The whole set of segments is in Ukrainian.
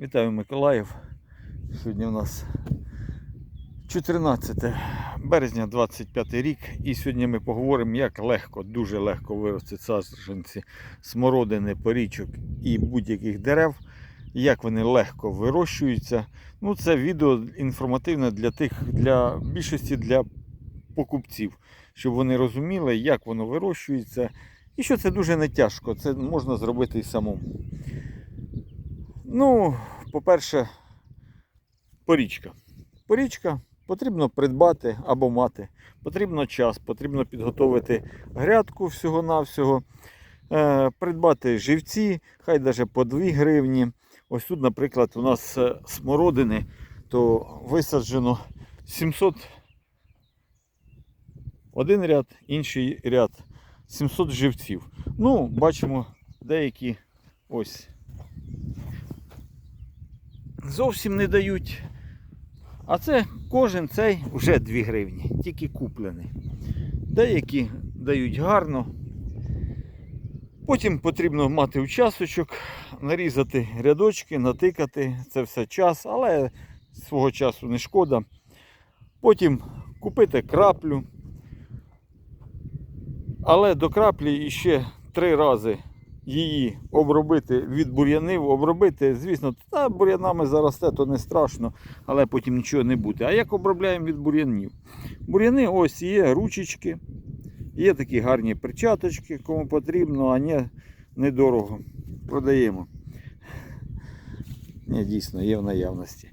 Вітаю Миколаїв. Сьогодні у нас 14 березня 25 рік. І сьогодні ми поговоримо, як легко, дуже легко виростити саджанці смородини, порічок і будь-яких дерев. Як вони легко вирощуються. Ну, це відео інформативне для тих, для більшості для покупців, щоб вони розуміли, як воно вирощується. І що це дуже не тяжко, це можна зробити і самому. Ну, по-перше, порічка. Порічка потрібно придбати або мати. Потрібно час, потрібно підготовити грядку всього-навсього, е, придбати живці, хай навіть по 2 гривні. Ось тут, наприклад, у нас е, смородини, то висаджено 700 один ряд, інший ряд 700 живців. Ну, бачимо, деякі ось зовсім не дають. А це кожен цей вже 2 гривні, тільки куплений. Деякі дають гарно. Потім потрібно мати учасочок, нарізати рядочки, натикати. Це все час, але свого часу не шкода. Потім купити краплю. Але до краплі ще три рази її обробити від бур'янів, обробити, звісно, та бур'янами заросте, то не страшно, але потім нічого не буде. А як обробляємо від бур'янів? Бур'яни ось є ручечки, є такі гарні перчаточки, кому потрібно, а не недорого. Продаємо. Ні, дійсно, є в наявності.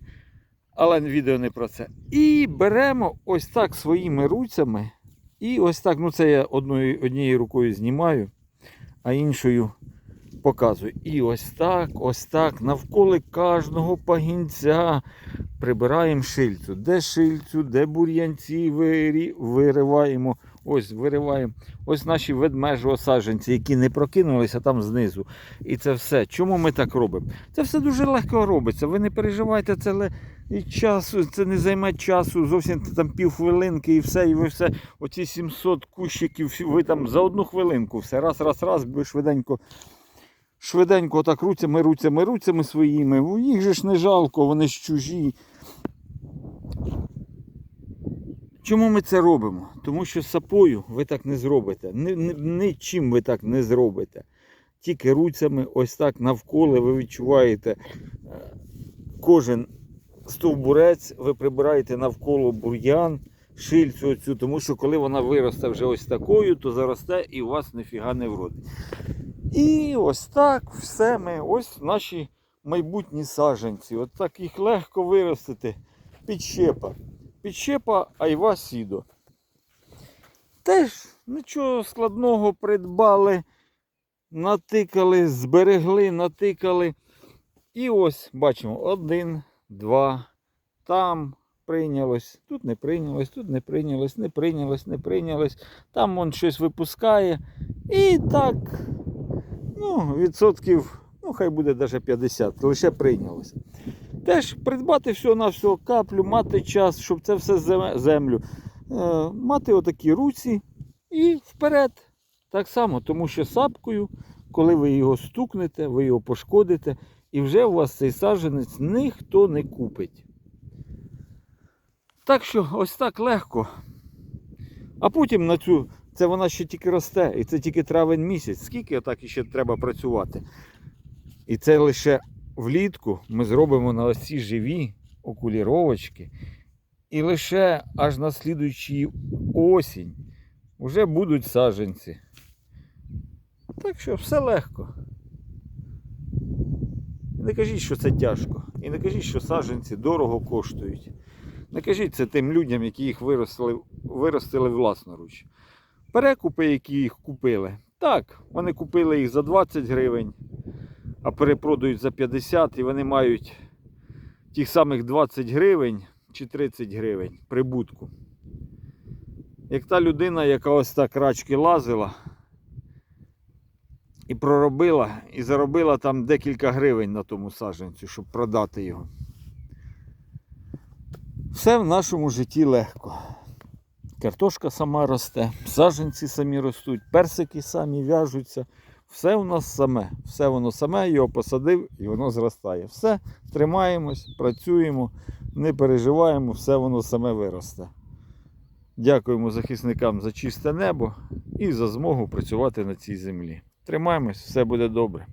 Але відео не про це. І беремо ось так своїми руцями. І ось так, ну це я одною, однією рукою знімаю, а іншою показую. І ось так, ось так, навколо кожного пагінця прибираємо шильцю. Де шильцю, де бур'янці вириваємо. Ось вириваємо. Ось наші ведмежі-осадженці, які не прокинулися там знизу. І це все. Чому ми так робимо? Це все дуже легко робиться. Ви не переживайте, це і часу, це не займе часу, зовсім там півхвилинки і все, і ви все. Оці 700 кущиків, ви там за одну хвилинку все. Раз, раз, раз, ви швиденько. Швиденько так руцями, руцями, руцями своїми. Їх же ж не жалко, вони ж чужі. Чому ми це робимо? Тому що сапою ви так не зробите. Ні, ні, нічим ви так не зробите. Тільки руцями ось так навколо ви відчуваєте е, кожен стовбурець, ви прибираєте навколо бур'ян, шильцю оцю, тому що коли вона виросте вже ось такою, то заросте і у вас ніфіга не вродить. І ось так все ми, ось наші майбутні саджанці. От так їх легко виростити. Підщепа. Підщепа айва сідо. Теж нічого складного придбали, натикали, зберегли, натикали. І ось бачимо один, два, там прийнялось, тут не прийнялось, тут не прийнялось, не прийнялось, не прийнялось. Там он щось випускає. І так, ну, відсотків, ну хай буде навіть 50, лише прийнялося. Теж придбати всього на всього каплю, мати час, щоб це все землю. Е, мати отакі руці і вперед. Так само, тому що сапкою, коли ви його стукнете, ви його пошкодите, і вже у вас цей саджанець ніхто не купить. Так що ось так легко. А потім на цю, це вона ще тільки росте, і це тільки травень місяць. Скільки отак іще треба працювати? І це лише влітку ми зробимо на ось ці живі окуліровочки. І лише аж на слідуючий осінь вже будуть саджанці. Так що все легко. Не кажіть, що це тяжко. І не кажіть, що саджанці дорого коштують. Не кажіть це тим людям, які їх виростили, виростили власноруч. Перекупи, які їх купили. Так, вони купили їх за 20 гривень, а перепродають за 50 і вони мають тих самих 20 гривень чи 30 гривень прибутку. Як та людина, яка ось так рачки лазила і проробила, і заробила там декілька гривень на тому саджанцю, щоб продати його. Все в нашому житті легко. Картошка сама росте, саджанці самі ростуть, персики самі в'яжуться. Все у нас саме, все воно саме, його посадив і воно зростає. Все, тримаємось, працюємо, не переживаємо, все воно саме виросте. Дякуємо захисникам за чисте небо і за змогу працювати на цій землі. Тримаємось, все буде добре.